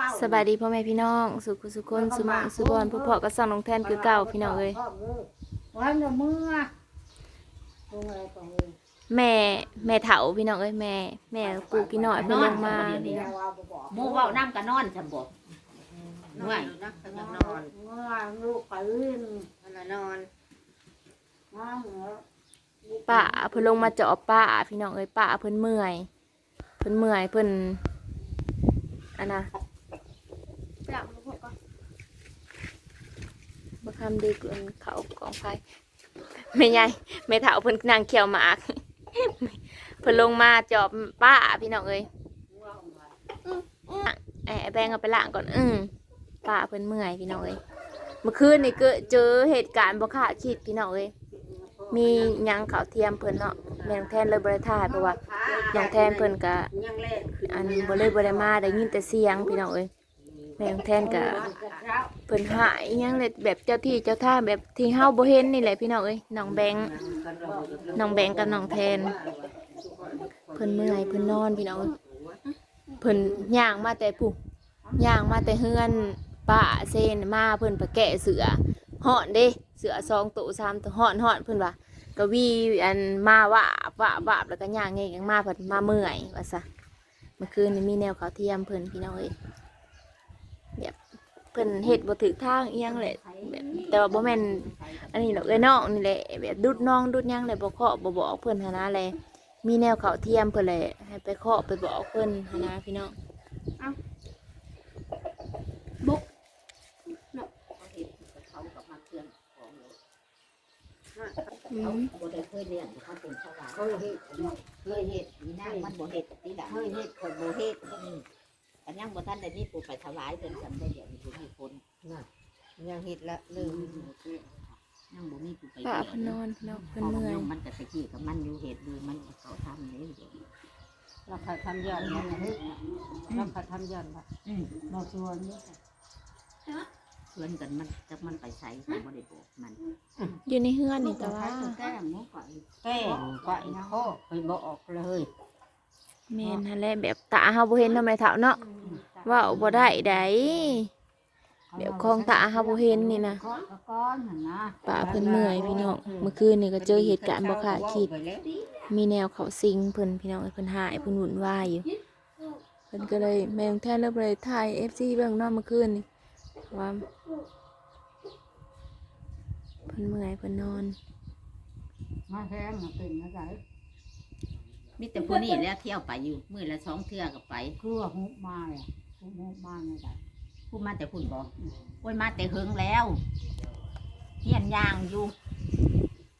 เป้าสบายดีพ่อแม่พี่น้อง สุขสุขคนสุมองสุบอนผู้พ่อก็ส่องน้องแทนคือเก่าพี่น้องเอ้ยวันละมื้อตรงอะไรของเองแม่แม่เฒ่าพี่น้องเอ้ยแม่ แม่กูกี่น้อยเพิ่นลงมาเดี๋ยวเอาไปบอกหมูเว้าน้ำก็นอนซะบ่นอนอยู่นะกำลังนอนเมื่อลูกตื่นกำลังนอนน้าหัวป้าเพิ่นลงมาเจาะป้าพี่น้องเอ้ยป้าเพิ่นเมื่อย เพิ่นเมื่อยเพิ่นอันน่ะ บ่คำดีเกินเขากองไฟแม่ใหญ่แม่เฒ่าเพิ่นนั่งเคี่ยวหมากเพิ่นลงมาจาะป้าพี่น้องเอ้ยไอ้แบงเอาไปล้างก่อน อืมป้าเพิ่นเมื่อยพี่น้องเอ้ยเมื่อคืนนี่ก็เจอเหตุการณ์บ่คาดคิดพี่น้องเอ้ยมียังเขาเทียมเพิ่นเนาะแม่งแทนเลยบ่ได้ถ่ายเพราะว่าน้องแทนเพิ่นก็ยังเล่นอันบ่เลยบ่ได้มาได้ยินแต่เสียงพี่น้องเอ้ย แม่งแทนก็เพิ่นหายยังเลยแบบเจ้าที่เจ้าท่าแบบที่เฮาบ่เห็นนี่แหละพี่น้องเอ้ยน้องแบงน้องแบงกับน้องแทนเพิ่นเมื่อยเพิ่นนอนพี่น้องเพิ่นย่างมาแต่ผู้ย่างมาแต่เฮือนป้าเซนมาเพิ่นไปแกะเสือห่อนเด้เสือสองตัวสามตัวห่อนห่อนเพิ่นว่ากวีอันมาว่าว่าบาแล้วก็ย่างเงยมาเพิ่นมาเมื่อยว่าซะเมื่อคืนนี้มีแนวเขาเทียมเพิ่นพี่น้องเอ้ย แบบเพิ่นเฮ็ดบ่ถูกทางอีหยังแหละแบบแต่ว่าบ่แม่นอันนี้ดอกเอ้ยน้องนี่แหละแบบดุดน้องดุดหยังเลยบ่เคาะบ่บอกเพิ่นหันนะแลมีแนวเขาวเทียมเพิ่นเลยให้ไปเคาะไปบอกเพิ่นหันนะพี่น้องเขากับมาเครื่องของเลยอืเขามบ่ได้เคยเลี้ยงเขาเป็นชาวบ้านเคยเห็นเคยเฮ็ดอีนางมันบ่เฮ็ดติดาเคยเห็นคนโบเห็ด อืมอันยังบ่ทันได้มีผู้ไปถวายเพิ่นจำได้เดี๋ยวนี้ผู้มีคนยังเห็ดละลืมยังบ่มีผู้ไปป้าเลี้ยงเพิ่นนอนพี่น้องเพิ่นพอเมื่อยมันก็ตะกี้กับมันอยู่เฮ็ดดูมันเขาทำนี่อยู่เราเคยทำยันนะเฮ้ยเราเคยทำยันละอืมเราชวนนี่ชวนกันมันจักมันไปใช้ก็บ่ได้บอกมัน อยู่ในเฮือนนี่แต่ว่าแก้มหมูไก่แก้มไก่นะโคไปบอกเลย แม่นหั่นแหละแบบตาเฮาบ่เห็นเนาะแม่เฒ่าเนาะเว้าบ่ได้ไดแบบของตาเฮาบ่เห็นนี่นะก้อนก็ก้อนหั่นนะป้าเพิ่นเมื่อยพี่น้องเมื่อคืนนี่ก็เจอเหตุการณ์บ่คาดคิด มีแนวเขาสิงเพิ่นพี่น้องเอ้ยเพิ่นหายเพิ่นวุ่นวายอยู่เพิ่นก็เลยแม่งแท้เลยบ่ได้ถ่าย FC เบิ่งเนาะเมื่อคืนนี่ว่าเพิ่นเมื่อยเพิ่นนอน มาแทงมาเป็นอะไร มีแต่ผู้นี้แหล้วเที่ยวไปอยู่มื้อละสองเทื่อก็ไปคือว่าหุบมาอะหุบมาไม่ได้ผู้มาแต่คุณบอกโอ้ยมาแต่เฮิงแล้วเฮียนย่างอยู่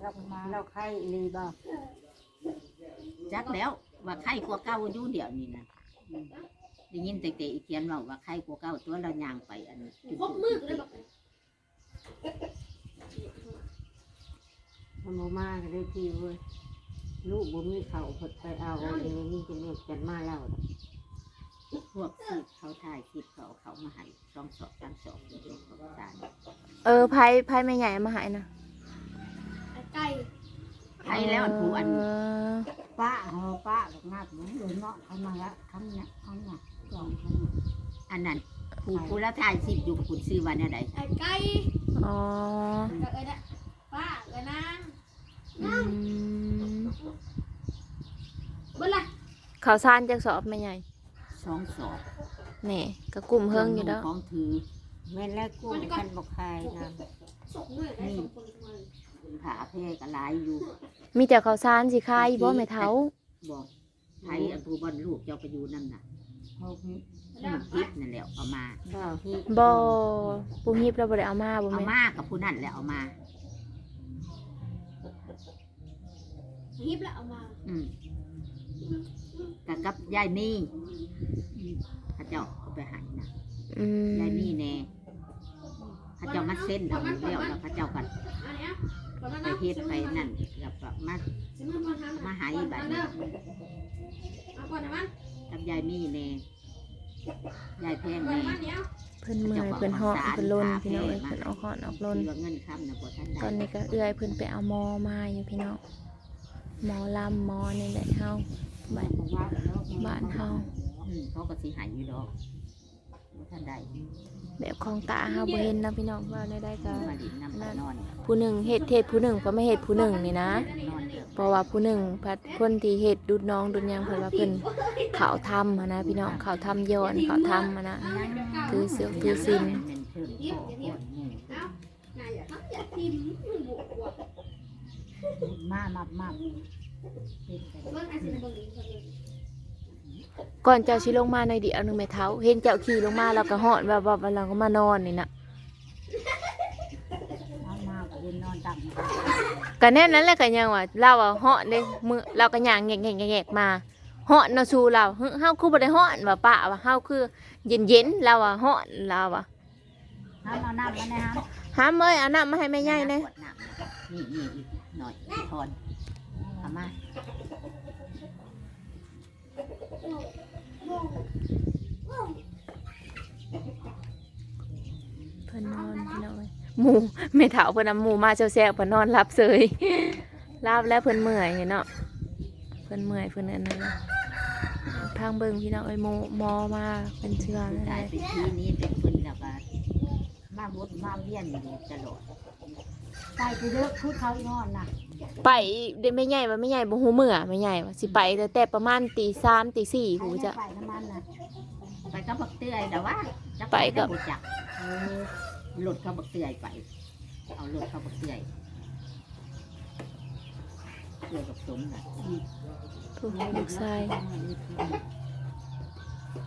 เรามาเราไข่รีบ้าจักแล้วว่าไข้กลัวเก้าอยู่เดี๋ยวนี้นะได้ยินแต่เตะอีเทียนเราว่าไข้กลัวเก้าตัวเราย่างไปอันจุดมันบ่มาก็ได้ที่เว้ย ลูกบ่มีเขาเพิ่นไปเอาเองนี่จะเมียกันมาแล้วพวกที่เขาถ่ายคลิปเขาเอาเขามาให้สองสอบสามสอบเด็กๆเขาตายเออไผไผแม่ใหญ่มาหายนะไข้แล้วอันผู้อันเออป้าเฮาป้าลูกนัดมันโดนเนาะเขามาละคำเนี่ยคำเนี่ยสองคำอันนั้นผู้ผู้ละถ่ายคลิปอยู่คุณซื้อวันอะไรไอ้ไก่อ๋อกับเอ้ยนะป้าเอ้ยนาง อืมเบิ่งล่ะข้าวสารจักสอบแม่ใหญ่สองสอบนี่ก็กลุ่มเฮิงอยู่แล้วของถือแม่นแล้วกูคันบอกใครนะส่งเลยได้ส่งคนมาขาเพก็หลายอยู่มีแต่ข้าวสารสิคายบ่แม่เฒ่าบอกไทยอันผู้บอลลูกเจ้าไปอยู่นั่นน่ะเขาฮินี่คลิปนั่นแหละเอามาบ่ฮิบ่ปูฮิบเราบ่ได้เอามาบ่เอาแม่นมากับผู้นั่นแหละเอามา ฮิปแล้วเอามาอืมกับกับยายนี่เข้าเจ้าเอาไปใหายนะอืมยายนี่แน่เข้าเจ้ามาเส้นเอาอยู่แล้วแล้วเข้าเจ้ากันอันเนี้ยก่อนมาไปนะเฮ็ดไปนั่นแล้วก็มาสิมันมาทำมาหายบัดนี้เอาก่อนนะมันกับยายนี่แน่ยายแพงก่อนแน่ นะมันเดี๋ยวเพิ่นเมื่อยเพิ่นเหาะเพิ่นลนพี่น้องเอ้ยเพิ่นเอาเหาะออกลน ที่ว่าเงินคำนะบ่ทันได้ ตอนนี้ก็เอื้อยเพิ่นไปเอาหมอมาอยู่พี่น้อง หมอลำหมอนี่แหละเฮาบ้านบอกว่าแล้วบ้านเฮาอืมเขาก็สิใหายอยู่ดอกบ่ทันท่านใดแบบของตาเฮาบ่เห็นนะพี่น้องว่าได้ได้ก็มาดินน้ำไปนอนผู้หนึ่งเฮ็ดเฮ็ดผู้หนึ่งก็ไม่เฮ็ดผู้หนึ่งนี่นะนอนเดือดเพราะว่าผู้หนึ่งพัดคนที่เฮ็ดดุดน้องดุดหยังเพิ่นว่าเพิ่นเขาทำหั้นนะพี่น้องเขาทำย้อนเขาทำหั้นนะถือเสือถือศีลเป็น มามามาเป็นไปเบิ่งไอ้สิเบิ่งอีกคนหนึ่งก่อนเจ้าสิลงมาในอยเดียวหนึงแม่เท้า เห็นเจ้าขี่ลงมาแล้วก็ฮอดว่าว่าเราก็มานอนนี่น่ะมามาก็เล่นนอนตับก็แน่นั้นแหละก็ยังว่าเราอะฮอดเด้มือเราก็ย่างแงกๆๆๆมาฮอดเนาะสู่เราเฮ้เฮาคือบ่ได้ฮอดว่าป้าว่าเฮาคือเย็นๆเราอะฮอดเราอะห้ามเอาน้ำมาในห้ามหามเอ้ยเอาน้ำมาให้แม่ใหญ่เด้ขวดน้ำ นี่นี่อีกหน่อยทอนเอามาเพิ่นนอนพี่น้องเอ้ยหมู่แม่เฒ่าเพิ่นนำหมู่มาแซ่บๆเพิ่นนอนหลับเสยหลับแล้วเพิ่นเมื่อยเนาะเพิ่นเมื่อยเพิ่นอันนั้นพังเบิ่งพี่น้องเอ้ยหมอหมอมาเป็นเชื่อตายเป็นที่นี้เป็นคนแล้วก็มาบดมาเวียนอยู่ตลอด ตายไปเยอะคือเขานอนนะไปเด้แม่ใหญ่ว่าแม่ใหญ่บ่ฮู้มื้อแม่ใหญ่ว่าสิไปแต่แต่ประมาณตี3ตี4ผู้จะ ไปน้ำมันนะไปกับบักเตื้อยแต่ว่าจะไปกับบ่จักเออหลุดเข้าบักเตื้อยไป เอาหลุดเข้าบักเตื้อยเตื้อยกับสมน่ะผู้ลูกชายแล้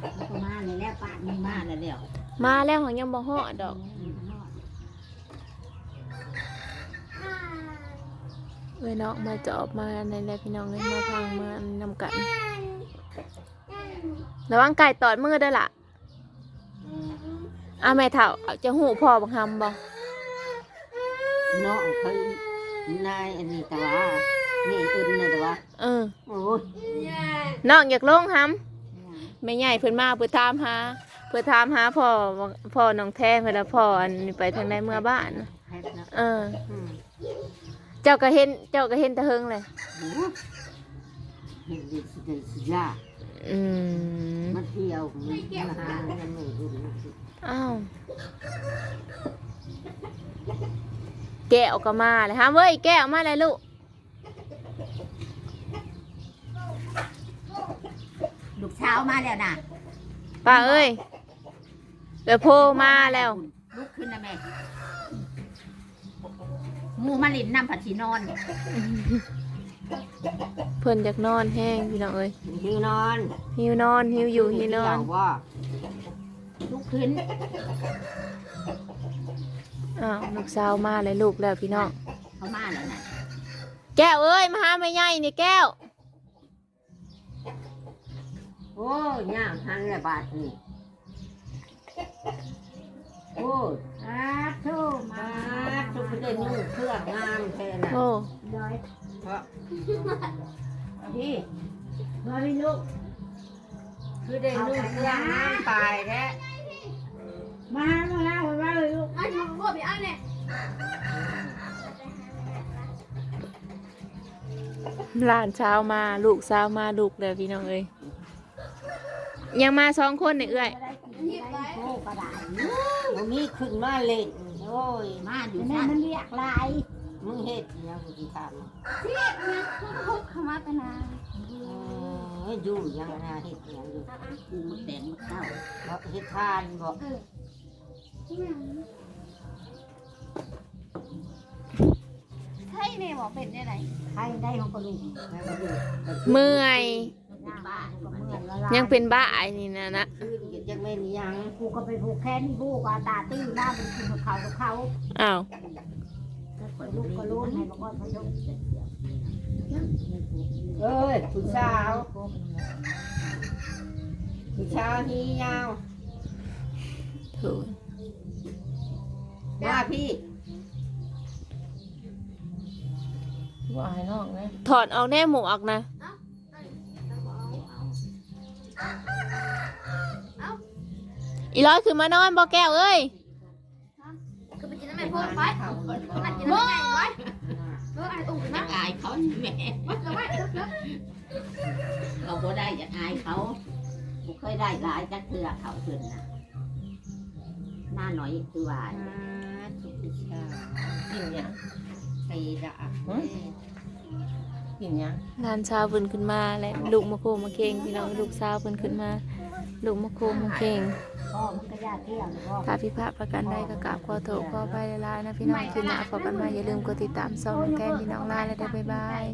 วก็มาเลยแล้วป้ามีมาแล้วแล้วมาแล้วของยังบ่ฮอดดอก เอ้ยเนาะมาจอบมาในแหละพี่น้องเอ้ยมาพังมานำกันระวังไก่ตอดมือเด้อล่ะอาแม่เฒ่าเอาจะหูพ่อบังคำบ่เนาะเขานายอันนี้แต่ว่านี่อื่นนะแต่ว่าเออโอ้ยน้องอยากลงหำแม่ใหญ่เพิ่นมาเพิ่นถามหาเพิ่นถามหาพ่อพ่อน้องแท้เพิ่นว่าพ่ออันนี้ไปทางใดเมื่อบ้านแพทย์นะเอออืมเจ้าก็เห็น เจ้าก็เห็นแตะเฮิงเลยโอ้ยเห็นดิสิเดสิยาอืมมันเที่ยวมันหาเงินไม่อื่นอ้าวแกะออกก็มาเลยฮะเว้ยแกะออกมาเลยลูกลูกเช้าวมาแล้วนะป้าเอ้ยเดี๋ยวโพมาแล้วลุกขึ้นนะแม่ หมูมาลินน้ำผัดชีนอนเพิ่นอยากนอนแห้งพี่น้องเอ้ยหิวนอนหิวนอนหิวอยู่หิวนอนว่าลุกขึ้นอ้าวลูกสาวมาเลยลูกแล้วพี่น้องเขามาแล้วนะแก้วเอ้ยมาหาแม่ใหญ่นี่แก้วโอ้ยย่างหันละบาทนี่ โอ้ยอาทูมาทุกคนได้นุ่งเครื่องงามแท้น่ะโอ้ร้อยเพราะพี่มาพี่ลูกคือได้นุ่งเครื่องงามตายแท้มามามามาเลยลูกไอ้ที่มึงบอกไปอ่านเนี่ยหลานเช้าวมาลูกสาวมาลูกแล้วพี่น้องเอ้ยยังมาสองคนนี่เอ้ยหิบไปโอ้ก ระดาษมันมีขึ้นมาเล่นโอ้ยมาอยู่นั่นมันเรียกลายมึงเฮ็ดอิหยังกูสิถามที่เนี่ยทุกทุกขมาตนาเอออยู่อยังนะเฮ็ดอิหยังอยู่กูมันแดงมันเข้าบ่เฮ็ดทานบ่ใช่เนี่ยบอกเป็นได้ไหนใครได้ของก็ลูกให้มาดูเมื่อย บ้าก็เมื่อยละลายยังเป็นบ้าไอ้นี่นะนะ คืนก็ ยังไม่มีหยังกูก็ไปผูกแขนนี่ผูกว่าตาตื้อหน้าเป็นกินกับเขากับเขาอ้าวลูกก็รู้ให้มาก่อนพะยงเอ้ยผู้สาวผู้สาวนี่ยาวถูกมาพี่ว่าให้น้องนะถอดเอาแน่หมวกนะ อีร้อยคือมานอนบ่แก้วเอ้ยคือไปกินน้ำแม่พูดไปอันกินน้ำแม่ไว้เออไอ้อุ่นนะอายเขาแม่วัดกันไว้เถอะเราบ่ได้อยากอายเขาบ่เคยได้หลายจักเทื่อเขาเพิ่นน่ะหน่อยคือว่าทุกชากินหยังไอ้ดากินหยังหลานสาวเพิ่นขึ้นมาและลูกมาโคมาเก่งพี่น้องลูกสาวเพิ่นขึ้นมา ลูกมะโคมาเก่งพ่อมันก็ยากเที่ยงพ่อ ถ้าพิพาทประกันได้ก็กราบขอโทษขออภัยหลายนะพี่น้องคลิปหน้าพบกันมาอย่าลืมกดติดตามซ่องแทนพี่น้องลาและเด้บ๊ายบาย